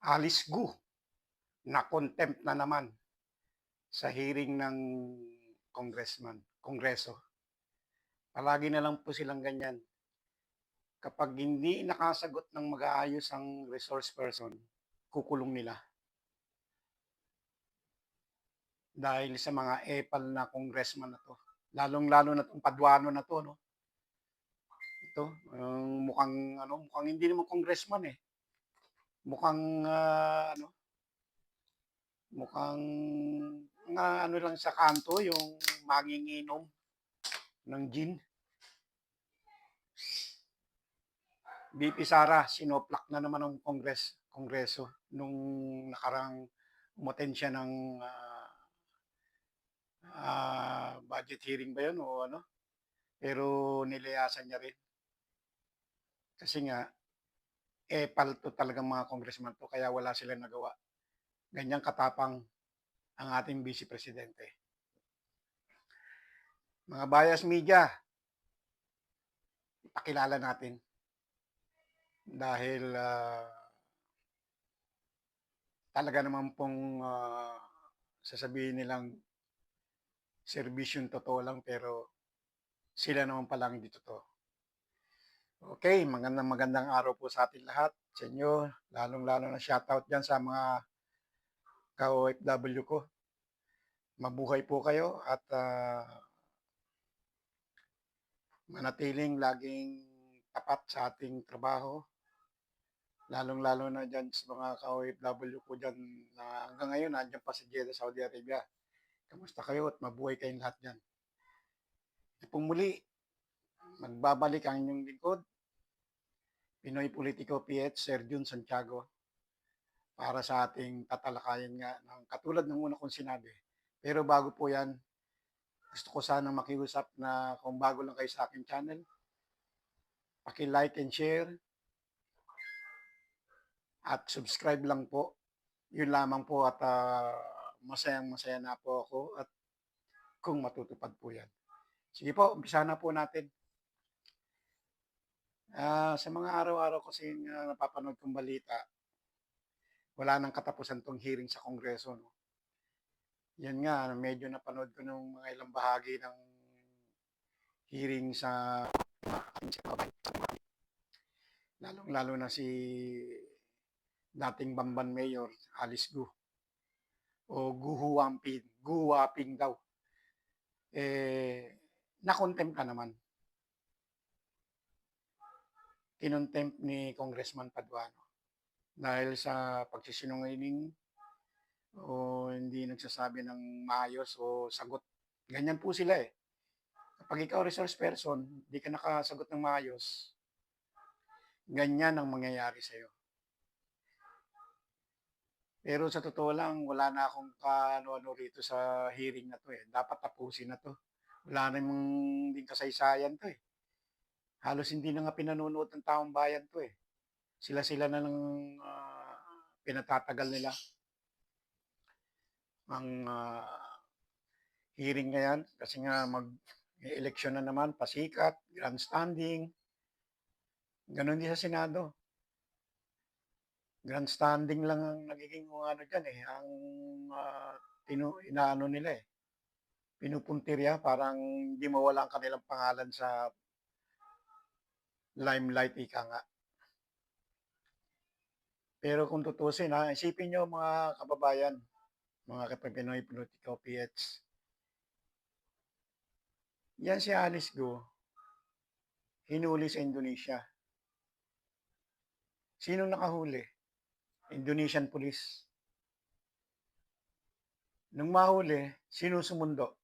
Alice Gu na contempt na naman sa hearing ng congressman, kongreso. Palagi na lang po silang ganyan. Kapag hindi nakasagot ng mag-aayos ang resource person, kukulong nila. Dahil sa mga epal na congressman na to. Lalong-lalo na itong Paduano na to, no? Ito, ang mukhang, ano, mukhang hindi naman congressman eh. Mukhang, ah, ano, mukhang, nga ano lang sa kanto, yung manginginom ng gin. BP Sara, sinoplak na naman ng Kongres, Kongreso nung nakarang umaten siya ng ah, ah, budget hearing ba yun o ano? Pero nilayasan niya rin. Kasi nga, eh, palto talagang mga congressman to, kaya wala sila nagawa. Ganyang katapang ang ating vice presidente. Mga bias media, ipakilala natin. Dahil ah, talaga naman pong ah, sasabihin nilang servisyon totoo lang pero sila naman palang hindi totoo. Okay, magandang magandang araw po sa ating lahat, sa inyo, lalong-lalo na shoutout dyan sa mga ka-OFW ko. Mabuhay po kayo at ah, manatiling laging tapat sa ating trabaho. Lalong-lalo na dyan sa mga ka-OFW ko dyan na hanggang ngayon nandiyan pa sa Jeddah, Saudi Arabia. Kamusta kayo at mabuhay kayong lahat dyan. Ito pong muli, magbabalik ang inyong lingkod, Pinoy Politico PH, Sir Jun Santiago, para sa ating tatalakayan nga ng katulad ng una kong sinabi. Pero bago po yan, gusto ko sana makiusap na kung bago lang kayo sa aking channel, paki-like and share, at subscribe lang po. Yun lamang po at ah, masayang masaya na po ako at kung matutupad po yan. Sige po, umpisa na po natin. Ah, sa mga araw-araw kasi uh, napapanood kong balita, wala nang katapusan tong hearing sa Kongreso. No? Yan nga, medyo napanood ko nung mga ilang bahagi ng hearing sa lalong-lalo na si dating Bamban Mayor Alice Gu o Guhuwamping, Guwaping daw. Eh, nakontempt ka naman. Kinontempt ni Congressman Paduano dahil sa pagsisinungaling o hindi nagsasabi ng maayos o sagot. Ganyan po sila eh. Kapag ikaw resource person, di ka nakasagot ng maayos, ganyan ang mangyayari sa'yo. Pero sa totoo lang, wala na akong kaano-ano rito sa hearing na to eh. Dapat tapusin na to. Wala namang din kasaysayan to eh. Halos hindi na nga pinanonood ng taong bayan to eh. Sila-sila na lang ah, pinatatagal nila. Ang ah, hearing na yan, kasi nga mag eleksyon na naman, pasikat, grandstanding. Ganon din sa Senado grandstanding lang ang nagiging ano dyan eh. Ang uh, tinu, inaano nila eh. Pinupuntirya, parang hindi mawala ang kanilang pangalan sa limelight ika nga. Pero kung tutusin ha, isipin nyo mga kababayan, mga kapag-Pinoy Political PH. Yan si Alice Go, hinuli sa Indonesia. Sino nakahuli? Indonesian police. Nung mahuli, sino sumundo?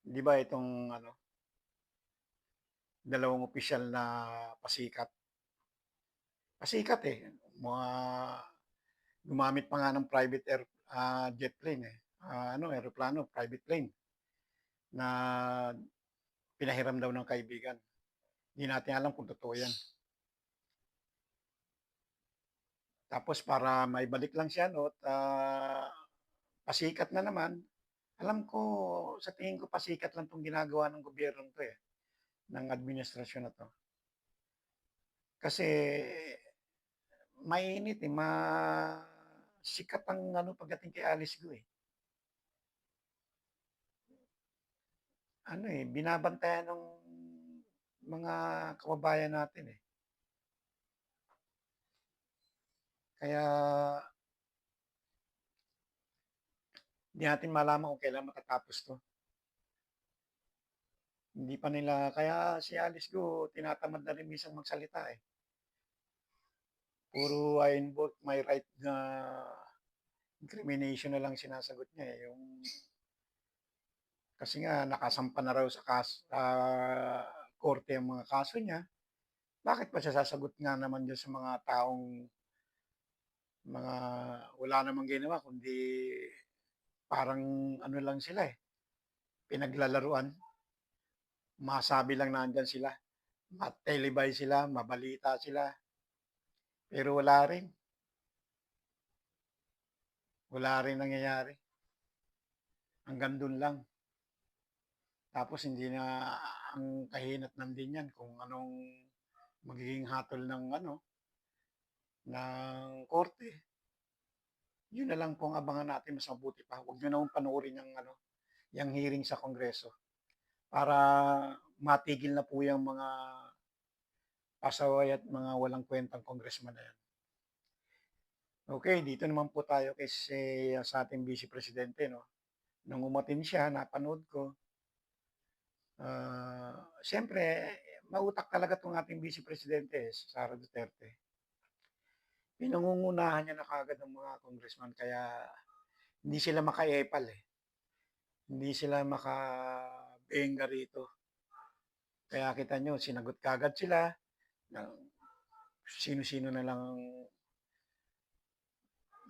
Di ba itong ano, dalawang opisyal na pasikat? Pasikat eh. Mga gumamit pa nga ng private air, uh, jet plane eh. Uh, ano, aeroplano, private plane na pinahiram daw ng kaibigan. Hindi natin alam kung totoo yan. Tapos para maibalik lang siya, no, at uh, pasikat na naman, alam ko, sa tingin ko pasikat lang itong ginagawa ng gobyerno to eh, ng administrasyon na to. Kasi mainit, eh, ma sikat ang ano pagdating kay Alice Guo, eh. Ano, eh, binabantayan nung mga kababayan natin, eh. Kaya Hindi natin malaman kung kailan matatapos 'to. Hindi pa nila kaya si Alice Guo tinatamad na rin minsan magsalita, eh. Puro invoke my right na incrimination na lang sinasagot niya, eh, yung kasi nga nakasampa na raw sa kas sa korte ang mga kaso niya. Bakit pa siya sasagot nga naman diyan sa mga taong mga wala namang ginawa kundi parang ano lang sila, eh, pinaglalaruan. Masabi lang na andiyan sila, ma-televise sila, mabalita sila. Pero wala rin. Wala rin nangyayari. Hanggang dun lang. Tapos hindi na ang kahinatnan din yan kung anong magiging hatol ng ano, ng korte. Yun na lang po ang abangan natin mas mabuti pa. Huwag niyo naman panoorin yung ano, yung hearing sa Kongreso para matigil na po yung mga pasaway at mga walang kwentang congressman na yan. Okay, dito naman po tayo kasi sa ating Vice Presidente, no? Nung umatin siya, napanood ko. Uh, Siyempre, mautak talaga itong ating Vice Presidente, Sara Duterte. Pinangungunahan niya na kagad ng mga congressman kaya hindi sila makaepal eh. Hindi sila makabenga rito. Kaya kita nyo, sinagot kagad sila ng sino-sino na lang ang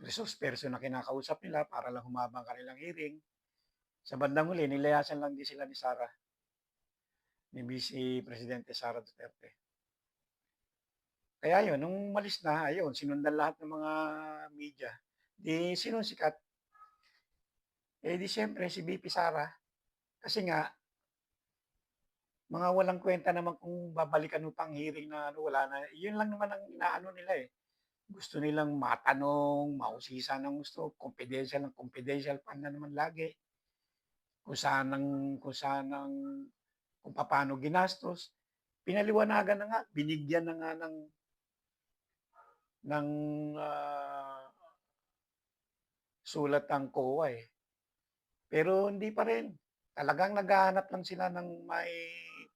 resource person na kinakausap nila para lang humabang kanilang hearing. Sa bandang huli, nilayasan lang din sila ni Sara, ni Vice Presidente Sara Duterte. Kaya yun, nung malis na, ayun, sinundan lahat ng mga media. Di, sino sikat? Eh di siyempre, si BP Sara. Kasi nga, mga walang kwenta naman kung babalikan mo pang hearing na ano, wala na. Yun lang naman ang inaano nila eh. Gusto nilang matanong, mausisa ng gusto, confidential ng confidential pa na naman lagi. Kung saan ang, kung saan ang, kung paano ginastos. Pinaliwanagan na nga, binigyan na nga ng ng uh, sulat ang COA eh. Pero hindi pa rin. Talagang naghahanap lang sila ng may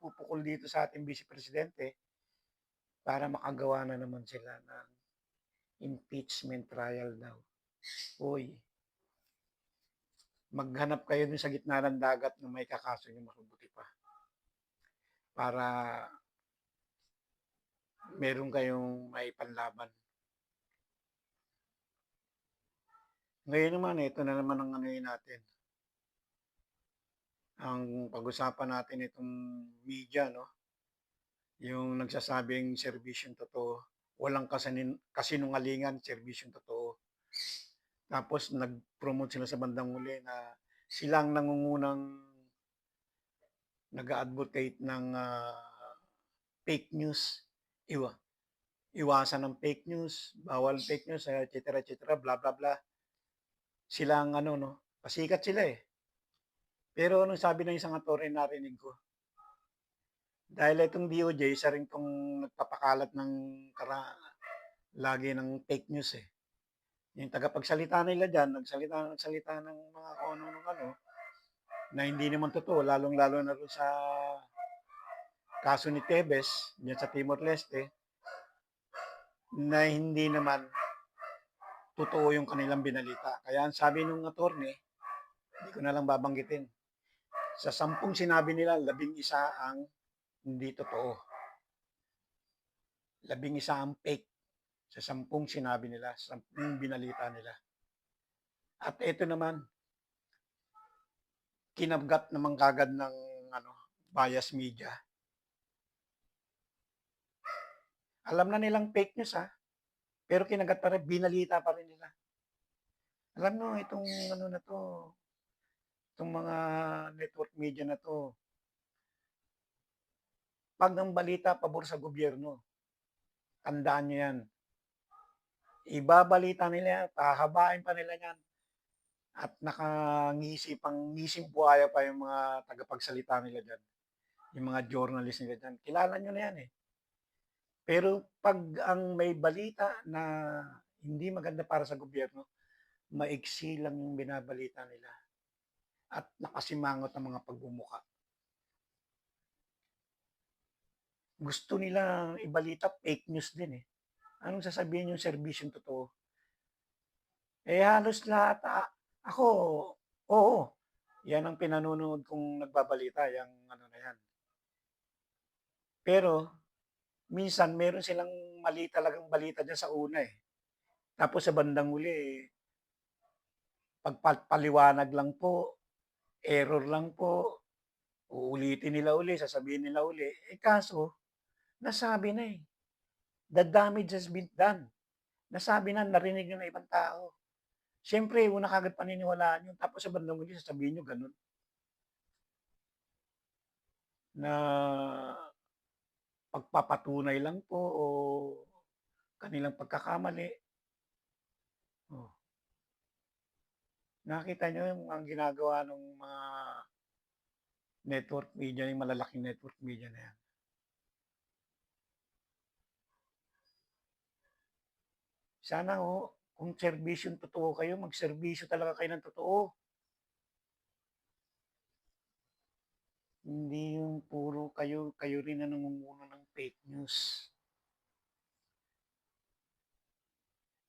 pupukol dito sa ating Vice Presidente para makagawa na naman sila ng impeachment trial daw. Uy, maghanap kayo dun sa gitna ng dagat na may kakaso nyo marubuti pa. Para meron kayong may panlaban. Ngayon naman, ito na naman ang ano natin. Ang pag-usapan natin itong media, no? Yung nagsasabing serbisyong totoo walang kasanin, kasinungalingan, serbisyong totoo. Tapos nag-promote sila sa bandang huli na silang nangungunang nag-advocate ng uh, fake news. Iwa. Iwasan ng fake news, bawal fake news, etc. etc. bla bla bla. Sila ang ano, no? Pasikat sila eh. Pero anong sabi ng isang atore narinig ko? Dahil itong DOJ, isa rin itong nagpapakalat ng kara, lagi ng fake news eh. Yung tagapagsalita nila dyan, nagsalita, nagsalita ng mga ano ng ano, na hindi naman totoo, lalong-lalo na rin sa kaso ni Tebes, dyan sa Timor-Leste, na hindi naman totoo yung kanilang binalita. Kaya ang sabi ng attorney, hindi ko na lang babanggitin. Sa sampung sinabi nila, labing isa ang hindi totoo. Labing isa ang fake sa sampung sinabi nila, sampung binalita nila. At ito naman, kinabgat naman kagad ng ano, bias media. Alam na nilang fake news ha, pero kinagat pa rin, binalita pa rin nila. Alam mo, itong ano na to, itong mga network media na to, pag ang balita pabor sa gobyerno, Tandaan nyo yan. Ibabalita nila yan, pahabain pa nila yan. At nakangisi pang ngising buhaya pa yung mga tagapagsalita nila dyan. Yung mga journalist nila dyan. Kilala nyo na yan eh. Pero pag ang may balita na hindi maganda para sa gobyerno, maiksi lang yung binabalita nila. At nakasimangot ang mga pagbumuka. Gusto nilang ibalita, fake news din eh. Anong sasabihin yung serbisyong totoo? Eh halos lahat, ah, ako, oo, yan ang pinanunood kong nagbabalita, yung ano na yan. Pero, minsan meron silang mali talagang balita dyan sa una eh. Tapos sa bandang uli, eh, pagpaliwanag lang po, error lang po, uulitin nila uli, sasabihin nila uli. Eh kaso, nasabi na eh. The damage has been done. Nasabi na, narinig na ibang tao. Siyempre, una kagad paniniwalaan yun. Tapos sa bandang uli, sasabihin nyo ganun. Na pagpapatunay lang po o kanilang pagkakamali. Oh. Nakita nyo yung ang ginagawa ng mga network media, yung malalaking network media na yan. Sana ho, kung serbisyong totoo kayo, magserbisyo talaga kayo ng totoo. Hindi yung puro kayo, kayo rin na nangunguna ng fake news.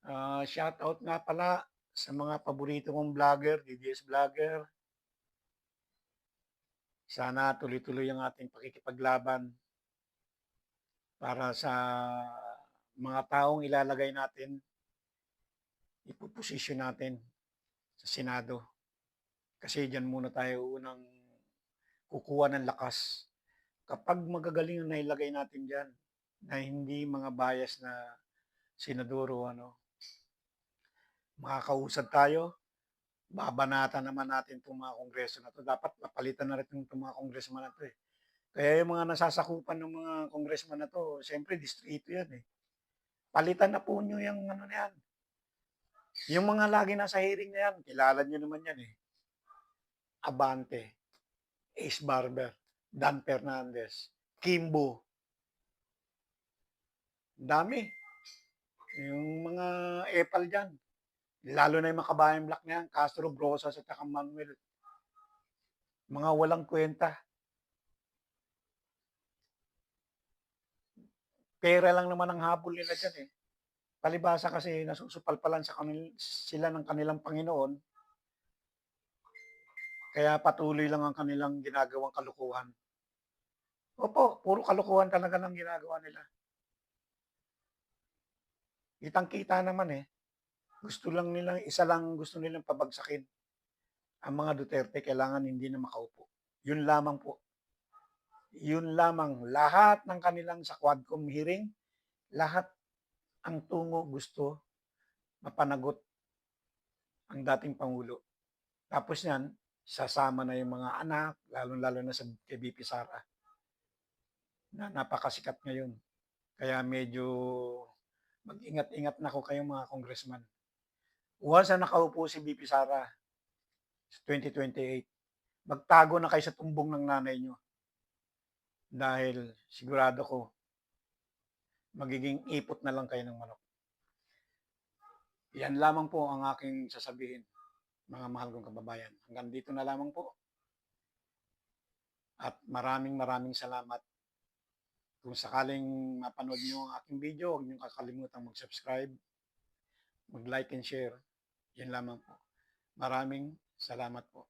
Ah, shout out nga pala sa mga paborito kong vlogger, DDS vlogger. Sana tuloy-tuloy ang ating pakikipaglaban para sa mga taong ilalagay natin, ipoposisyon natin sa Senado. Kasi dyan muna tayo unang kukuha ng lakas. Kapag magagaling ang nailagay natin dyan, na hindi mga bias na senadoro, ano, makakausad tayo, babanata naman natin itong mga kongreso na to. Dapat napalitan na rin itong mga kongresman na to eh. Kaya yung mga nasasakupan ng mga kongresman na to, siyempre distrito yan eh. Palitan na po nyo yung ano na yan. Yung mga lagi nasa hearing na yan, kilala nyo naman yan eh. Abante, Ace Barber, Dan Fernandez, Kimbo. Dami. Yung mga epal dyan. Lalo na yung mga kabayan black na yan, Castro, Brosas at saka Manuel. Mga walang kwenta. Pera lang naman ang habol nila dyan eh. Palibasa kasi nasusupalpalan sa kanil, sila ng kanilang Panginoon. Kaya patuloy lang ang kanilang ginagawang kalukuhan. Opo, puro kalukuhan talaga lang ginagawa nila. Kitang-kita naman eh. Gusto lang nilang, isa lang gusto nilang pabagsakin. Ang mga Duterte kailangan hindi na makaupo. Yun lamang po. Yun lamang. Lahat ng kanilang sa Quadcom hearing, lahat ang tungo gusto mapanagot ang dating Pangulo. Tapos yan, sasama na yung mga anak, lalo-lalo na sa kay BP Sara, na napakasikat ngayon. Kaya medyo mag-ingat-ingat na ko kayong mga congressman. Once na nakaupo si BP Sara sa 2028, magtago na kayo sa tumbong ng nanay nyo. Dahil sigurado ko, magiging ipot na lang kayo ng manok. Yan lamang po ang aking sasabihin, mga mahal kong kababayan. Hanggang dito na lamang po. At maraming maraming salamat. Kung sakaling mapanood nyo ang aking video, huwag nyo kakalimutan mag-subscribe, mag-like and share. Yan lamang po. Maraming salamat po.